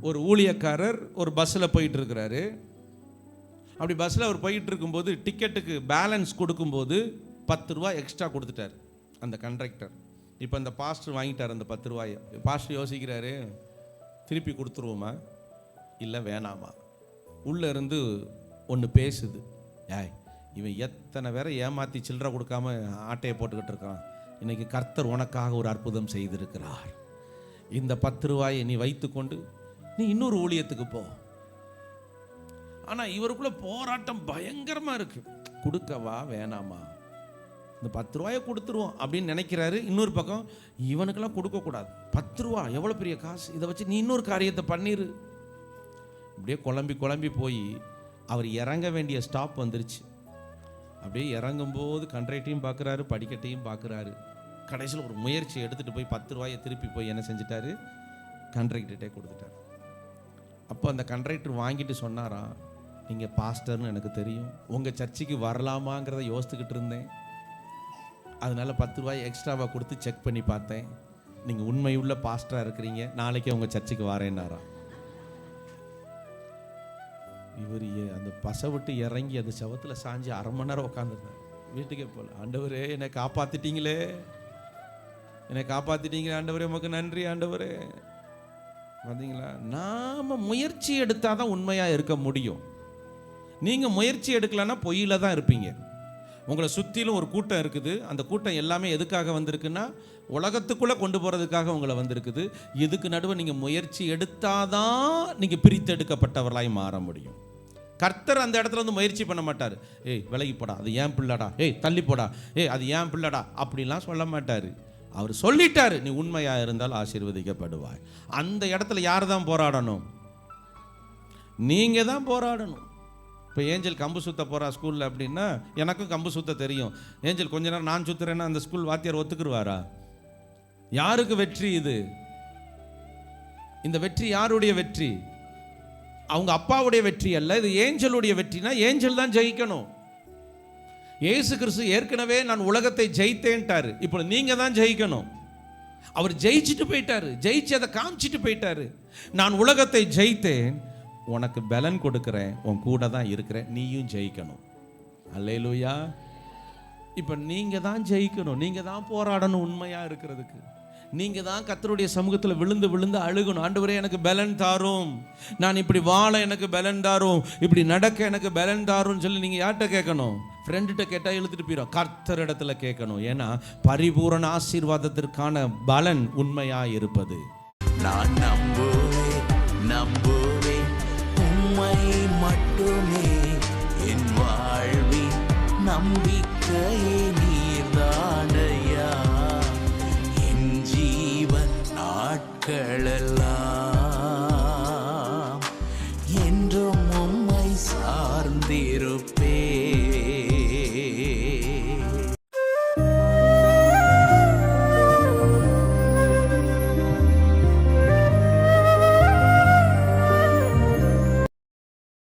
ஒரு ஊழியக்காரர் ஒரு பஸ்ஸில் போயிட்டு இருக்கிறாரு அப்படி பஸ்ஸில் அவர் போயிட்டு இருக்கும்போது டிக்கெட்டுக்கு பேலன்ஸ் கொடுக்கும்போது பத்து ரூபா எக்ஸ்ட்ரா கொடுத்துட்டார் அந்த கண்டக்டர். இப்போ அந்த பாஸ்டர் வாங்கிட்டார் அந்த பத்து ரூபாயை. பாஸ்டர் யோசிக்கிறாரு திருப்பி கொடுத்துருவோமா? இல்லை வேணாமா. உள்ளே இருந்து ஒன்று பேசுது. ஏய் இவன் எத்தனை பேரை ஏமாற்றி சில்லற கொடுக்காம ஆட்டையை போட்டுக்கிட்டு இருக்கான். இன்னைக்கு கர்த்தர் உனக்காக ஒரு அற்புதம் செய்திருக்கிறார். இந்த பத்து ரூபாயை நீ வைத்துக்கொண்டு நீ இன்னொரு ஊழியத்துக்கு போ. ஆனால் இவருக்குள்ள போராட்டம் பயங்கரமாக இருக்கு. கொடுக்கவா வேணாமா. இந்த பத்து ரூபாயை கொடுத்துருவோம் அப்படின்னு நினைக்கிறாரு. இன்னொரு பக்கம் இவனுக்கெல்லாம் கொடுக்கக்கூடாது பத்து ரூபா எவ்வளோ பெரிய காசு? இதை வச்சு நீ இன்னொரு காரியத்தை பண்ணிரு. அப்படியே குழம்பி குழம்பி போய் அவர் இறங்க வேண்டிய ஸ்டாப் வந்துருச்சு. அப்படியே இறங்கும்போது கண்ட்ரைட்டையும் பார்க்குறாரு படிக்கட்டையும் பார்க்குறாரு கடைசியில் ஒரு முயற்சி எடுத்துகிட்டு போய் பத்து ரூபாயை திருப்பி போய் என்ன செஞ்சிட்டாரு? கண்ட்ரைக்டர்கிட்டே கொடுத்துட்டார். அப்போ அந்த கண்ட்ரைக்டர் வாங்கிட்டு சொன்னாராம் நீங்கள் பாஸ்டர்னு எனக்கு தெரியும். உங்கள் சர்ச்சுக்கு வரலாமாங்கிறத யோசித்துக்கிட்டு இருந்தேன். அதனால் பத்து ரூபாய் எக்ஸ்ட்ராவாக கொடுத்து செக் பண்ணி பார்த்தேன். நீங்கள் உண்மையுள்ள பாஸ்டராக இருக்கிறீங்க. நாளைக்கே உங்கள் சர்ச்சுக்கு வரேன்னாராம் இவர் ஏ- அந்த பசை விட்டு இறங்கி அந்த செவத்தில் சாஞ்சி அரை மணி நேரம் உட்காந்துருந்தேன் வீட்டுக்கே போகல ஆண்டவரே என்னை காப்பாத்திட்டீங்களே. என்னை காப்பாத்திட்டீங்களே ஆண்டவரே உமக்கு நன்றி ஆண்டவரே. பார்த்தீங்களா நாம் முயற்சி எடுத்தால் தான் உண்மையாக இருக்க முடியும். நீங்கள் முயற்சி எடுக்கலைன்னா பொய்யில் தான் இருப்பீங்க. உங்களை சுற்றிலும் ஒரு கூட்டம் இருக்குது. அந்த கூட்டம் எல்லாமே எதுக்காக வந்திருக்குன்னா உலகத்துக்குள்ளே கொண்டு போகிறதுக்காக உங்களை வந்திருக்குது. இதுக்கு நடுவே நீங்கள் முயற்சி எடுத்தாதான் நீங்கள் பிரித்தெடுக்கப்பட்டவர்களாய் மாற முடியும். கர்த்தர் அந்த இடத்துல வந்து முயற்சி பண்ண மாட்டார். ஏய் விலகி போடா. அது ஏன் பிள்ளடா? ஏய் தள்ளி போடா. ஏய் அது ஏன் பிள்ளடா? அப்படிலாம் சொல்ல மாட்டார். அவர் சொல்லிட்டார் நீ உண்மையாக இருந்தால் ஆசீர்வதிக்கப்படுவாய். அந்த இடத்துல யார் தான் போராடணும்? நீங்கள் தான் போராடணும். இப்போ ஏஞ்சல் கம்பு சுத்த போகிறா ஸ்கூலில் அப்படின்னா எனக்கும் கம்பு சுத்த தெரியும். ஏஞ்சல் கொஞ்ச நேரம் நான் சுத்துறேன்னா அந்த ஸ்கூல் வாத்தியார் ஒத்துக்குருவாரா? யாருக்கு வெற்றி இது? இந்த வெற்றி யாருடைய வெற்றி? அவங்க அப்பாவுடைய வெற்றி அல்ல இது ஏஞ்சலுடைய வெற்றினா ஏஞ்சல் தான் ஜெயிக்கணும். இயேசு கிறிஸ்து ஏற்கனவே நான் உலகத்தை ஜெயித்தேன்ட்டாரு. இப்போ நீங்கள் தான் ஜெயிக்கணும். அவர் ஜெயிச்சுட்டு போயிட்டாரு. ஜெயிச்சு அதை காமிச்சிட்டு போயிட்டாரு. நான் உலகத்தை ஜெயித்தேன். உனக்கு பலன் கொடுக்குறேன். உன் கூட தான் இருக்கிறேன். நீயும் ஜெயிக்கணும். அல்லையிலூயா இப்போ நீங்கள் தான் ஜெயிக்கணும். நீங்கள் தான் போராடணும் உண்மையாக இருக்கிறதுக்கு. நீங்கள் தான் கத்தருடைய சமூகத்தில் விழுந்து விழுந்து அழுகணும். ஆண்டவரே எனக்கு பலன் தாரும். நான் இப்படி வாழ எனக்கு பலன் தாரும். இப்படி நடக்க எனக்கு பலன் தாரும்னு சொல்லி நீங்கள் யார்கிட்ட கேட்கணும்? ஃப்ரெண்டுகிட்ட கேட்டால் இழுத்துட்டு போயிடும் கர்த்தர் இடத்துல கேட்கணும். ஏன்னா பரிபூரண ஆசீர்வாதத்திற்கான பலன் உண்மையாக இருப்பது. நான் நம்புவேன் நம்புவேன். உண்மை மட்டுமே என் வாழ்வின் நம்பிக்கையே நீர்தான். மக்களெல்லாம்